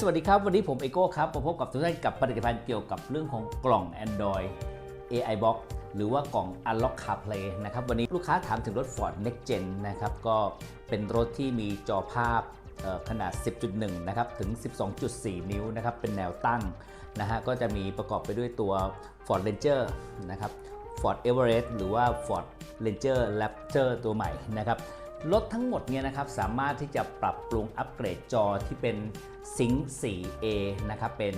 สวัสดีครับ วันนี้ผมเอโก้ครับมาพบกับทุกท่านกับผลิตภัณฑ์เกี่ยวกับเรื่องของกล่อง Android AI Box หรือว่ากล่อง Unlock CarPlay นะครับ วันนี้ลูกค้าถามถึงรถ Ford Next Gen นะครับ ก็เป็นรถที่มีจอภาพขนาด 10.1 นะครับ ถึง 12.4 นิ้วนะครับ เป็นแนวตั้งนะฮะ ก็จะมีประกอบไปด้วยตัว Ford Ranger นะครับ Ford Everest หรือว่า Ford Ranger Raptor ตัวใหม่นะครับ รถทั้งหมดเนี่ยนะครับสามารถที่จะปรับปรุงอัปเกรดจอที่เป็น Sync 4A นะครับเป็น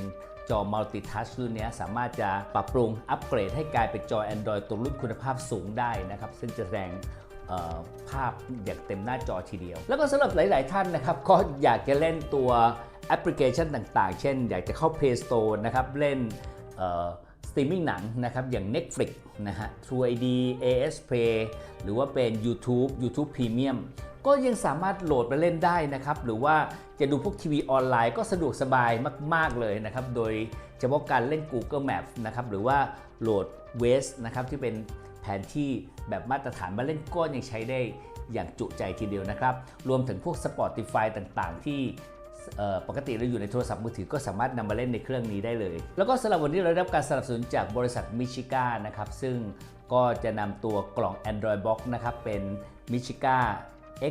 จอ Multi Touch รุ่นนี้สามารถจะปรับปรุงอัปเกรดให้กลายเป็นจอ Android ตัวรุ่นคุณภาพสูงได้นะครับ ซึ่งจะแสดงภาพอย่างเต็มหน้าจอทีเดียว แล้วก็สำหรับหลาย ๆ ท่านนะครับ ก็อยากจะเล่นตัวแอปพลิเคชันต่าง ๆ เช่น อยากจะเข้า Play Store นะครับ เล่น รีมมิ่งหนังนะครับอย่าง Netflix นะฮะ True ID AS Play หรือว่าเป็น YouTube YouTube Premium ก็ยังสามารถโหลดมาเล่นได้นะครับ หรือว่าจะดูพวกทีวีออนไลน์ก็สะดวกสบายมาก ๆ เลยนะครับ โดยเฉพาะการเล่น Google Map นะครับ หรือว่าโหลด w a z นะครับ ที่เป็นแผนที่แบบมาตรฐานมาเล่นก็ยังใช้ได้อย่างจุใจทีเดียวนะครับ รวมถึงพวก Spotify ต่างๆ ที่ ปกติเราอยู่ในโทรศัพท์มือถือก็สามารถนำมาเล่นในเครื่องนี้ได้เลย แล้วก็สำหรับวันนี้เราได้รับการสนับสนุนจากบริษัทมิชิก้านะครับซึ่งก็จะนำตัวกล่อง Android Box นะครับเป็นมิชิก้า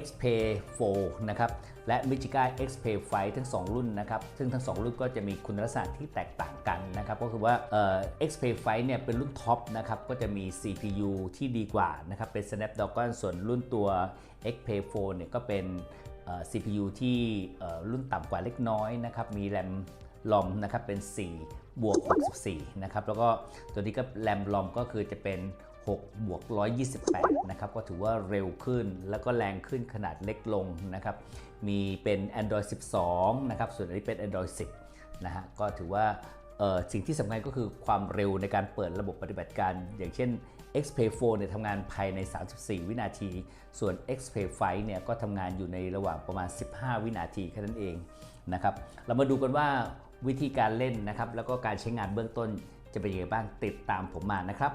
XPay 4นะครับและ Michiga XPay 5ทั้ง 2 รุ่นนะครับซึ่งทั้ง 2 รุ่นก็จะมีคุณลักษณะที่แตกต่างกันนะครับก็คือว่าเอ่อ XPay 5เนี่ยเป็นรุ่นท็อปนะครับก็จะมี CPU ที่ดีกว่านะครับเป็น Snapdragon ส่วนรุ่นตัว XPay 4เนี่ยก็เป็น CPU ที่รุ่นต่ำกว่าเล็กน้อยนะครับมีแรมลอมนะครับเป็น 4 บวก 64 นะครับ แล้วก็ตัวนี้ก็แรมลอมก็คือจะเป็น 6 บวก 128 นะครับ ก็ถือว่าเร็วขึ้นแล้วก็แรงขึ้นขนาดเล็กลงนะครับ มีเป็น Android 12 นะครับ ส่วนอันนี้เป็น Android 10 นะฮะ ก็ถือว่า สิ่งที่สำคัญก็คือความเร็วในการเปิดระบบปฏิบัติการ อย่างเช่น XPay 4เนี่ยทำงานภายใน 34 วินาที ส่วน XPay 5เนี่ยก็ทำงานอยู่ในระหว่างประมาณ 15 วินาทีแค่นั้นเองนะครับเรามาดูกันว่าวิธีการเล่นนะครับแล้วก็การใช้งานเบื้องต้นจะเป็นยังไงบ้างติดตามผมมานะครับ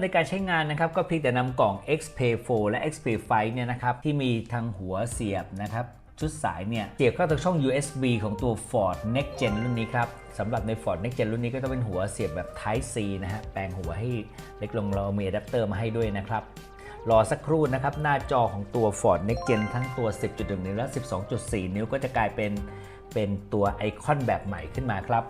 ในการใช้งานนะครับก็เพียงแต่นำกล่อง XPay 4และ XPay 5เนี่ยนะครับที่มีทางหัวเสียบนะครับ ชุดสายเนี่ยเสียบเข้าทางช่อง USB ของตัว Ford Next Gen รุ่นนี้ครับสำหรับใน Ford Next Gen รุ่นนี้ก็ต้องเป็นหัวเสียบแบบ Type C นะฮะแปลงหัวให้เล็กลงเรามีอะแดปเตอร์มาให้ด้วยนะครับรอสักครู่นะครับ หน้าจอของตัว Ford Next Gen ทั้งตัว 10.1 นิ้วและ 12.4 นิ้วก็จะกลายเป็นเป็นตัวไอคอนแบบใหม่ขึ้นมาครับ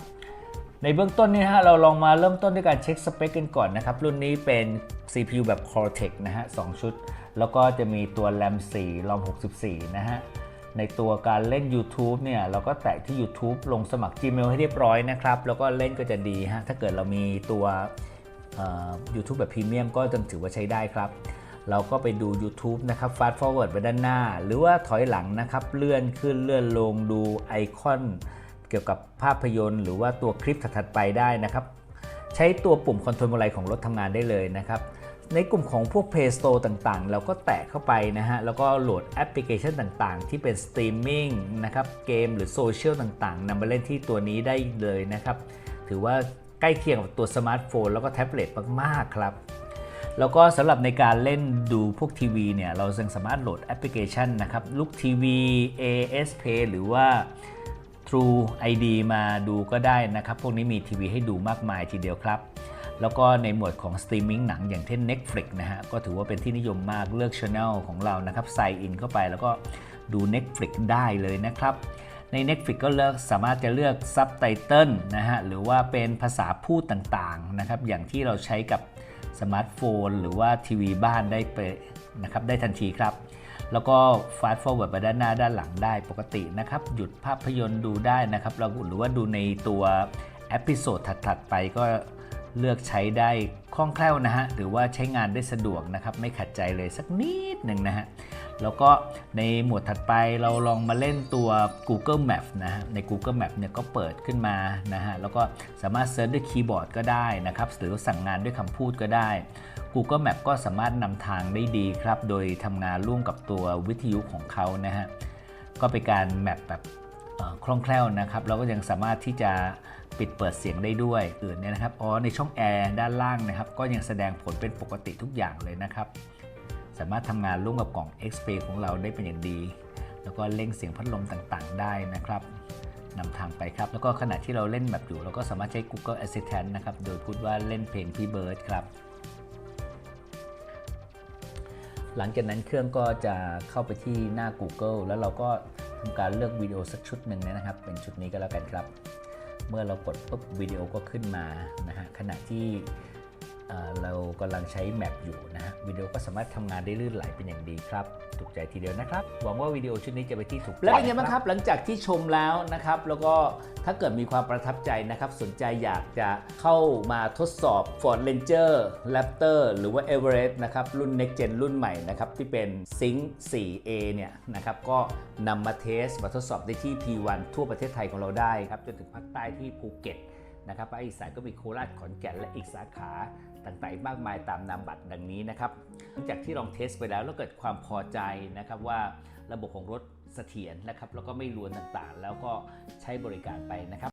ในเบื้องต้นนี้ฮะเราลองมาเริ่มต้นด้วยการเช็คสเปคกันก่อนนะครับ รุ่นนี้เป็น CPU แบบ Cortex นะฮะ 2 ชุด แล้วก็จะมีตัว RAM 4 ROM 64 นะฮะ ในตัวการเล่น YouTube เนี่ยเราก็แตะที่ YouTube ลงสมัคร Gmail ให้เรียบร้อยนะครับ แล้วก็เล่นก็จะดีฮะถ้าเกิดเรามีตัว YouTube แบบพรีเมียมก็จะถือว่าใช้ได้ครับ เราก็ไปดู YouTube นะครับ fast forward ไปด้านหน้า หรือว่าถอยหลังนะครับ เลื่อนขึ้นเลื่อนลงดูไอคอน เกี่ยวกับภาพยนตร์ หรือว่าตัวคลิปถัดไปได้นะครับ ใช้ตัวปุ่มคอนโทรลอะไรของรถทำงานได้เลยนะครับ ในกลุ่มของพวก Play Store ต่างๆ เราก็แตะเข้าไปนะฮะ แล้วก็โหลดแอปพลิเคชันต่างๆ ที่เป็นสตรีมมิ่งนะครับ เกมหรือโซเชียลต่างๆนำมาเล่นที่ตัวนี้ได้เลยนะครับ ถือว่าใกล้เคียงกับตัวสมาร์ทโฟน แล้วก็แท็บเล็ตมากๆครับ แล้วก็สำหรับในการเล่นดูพวกทีวีเนี่ย เรายังสามารถโหลดแอปพลิเคชันนะครับลุกทีวี AS Play หรือว่า True ID มาดูก็ได้นะครับ พวกนี้มีทีวีให้ดูมากมายทีเดียวครับ แล้วก็ในหมวดของสตรีมมิ่งหนังอย่างเช่น Netflix นะฮะ ก็ถือว่าเป็นที่นิยมมากเลือกช anel ของเรานะครับใส่อินเข้าไปแล้วก็ดู Netflix ได้เลยนะครับ ใน Netflix ก็เลือกสามารถจะเลือกซับไตเติลนะฮะ หรือว่าเป็นภาษาพูดต่างๆนะครับ อย่างที่เราใช้กับสมาร์ทโฟน หรือว่าทีวีบ้านได้ไปนะครับได้ทันทีครับ แล้วก็ fast forward ไปด้านหน้าด้านหลังได้ปกตินะครับ หยุดภาพยนตร์ดูได้นะครับเราหรือว่าดูในตัวเอพิโซดถัด ๆ ไปก็เลือกใช้ได้คล่องแคล่วนะฮะหรือว่าใช้งานได้สะดวกนะครับ ไม่ขัดใจเลยสักนิดหนึ่งนะฮะแล้วก็ในหมวดถัดไปเราลองมาเล่นตัว Google Map นะฮะใน Google Map เนี่ยก็เปิดขึ้นมานะฮะแล้วก็สามารถเซิร์ชด้วยคีย์บอร์ดก็ได้นะครับ หรือสั่งงานด้วยคำพูดก็ได้ Google Map ก็สามารถนำทางได้ดีครับ โดยทำงานร่วมกับตัววิทยุของเขานะฮะ ก็เป็นการแมปแบบคล่องแคล่วนะครับ แล้วก็ยังสามารถที่จะปิดเปิดเสียงได้ด้วยอื่นเนี่ยนะครับ อ๋อ ในช่องแอร์ด้านล่างนะครับ ก็ยังแสดงผลเป็นปกติทุกอย่างเลยนะครับ สามารถทำงานร่วมกับกล่อง XP ของเราได้เป็นอย่างดี แล้วก็เล่งเสียงพัดลมต่างๆ ได้นะครับนำทางไปครับ แล้วก็ขณะที่เราเล่นแมปอยู่ เราก็สามารถใช้ Google Assistant นะครับ โดยพูดว่าเล่นเพลงพี่เบิร์ดครับ หลังจากนั้นเครื่องก็จะเข้าไปที่หน้า Google แล้วเราก็ทำการเลือกวิดีโอสักชุดหนึ่งนะครับ เป็นชุดนี้ก็แล้วกันครับ เมื่อเรากดปุ๊บวิดีโอก็ขึ้นมานะฮะขณะที่ เอ่อเรากำลังใช้แมปอยู่นะฮะวิดีโอก็สามารถทำงานได้ลื่นไหลเป็นอย่างดีครับ ถูกใจทีเดียวนะครับ หวังว่าวิดีโอชุดนี้จะไปนที่ถูกใจแล้วเป็นไงบ้างครับ หลังจากที่ชมแล้วนะครับ แล้วก็ถ้าเกิดมีความประทับใจนะครับ สนใจอยากจะเข้ามาทดสอบ Ford Ranger Raptor หรือว่า Everest นะครับ รุ่น Next Gen รุ่นใหม่นะครับ ที่เป็น Sync 4A เนี่ยนะครับ ก็นำมาเทสมาทดสอบได้ที่ P1 ทั่วประเทศไทยของเราได้ครับ จนถึงภาคใต้ที่ภูเก็ต นะครับภาคอีสานก็มีโคราชขอนแก่นและอีกสาขาต่างๆมากมายตามนามบัตรดังนี้นะครับหลังจากที่ลองเทสไปแล้วแล้วเกิดความพอใจนะครับว่าระบบของรถเสถียรนะครับแล้วก็ไม่รวนต่างๆ แล้วก็ใช้บริการไปนะครับ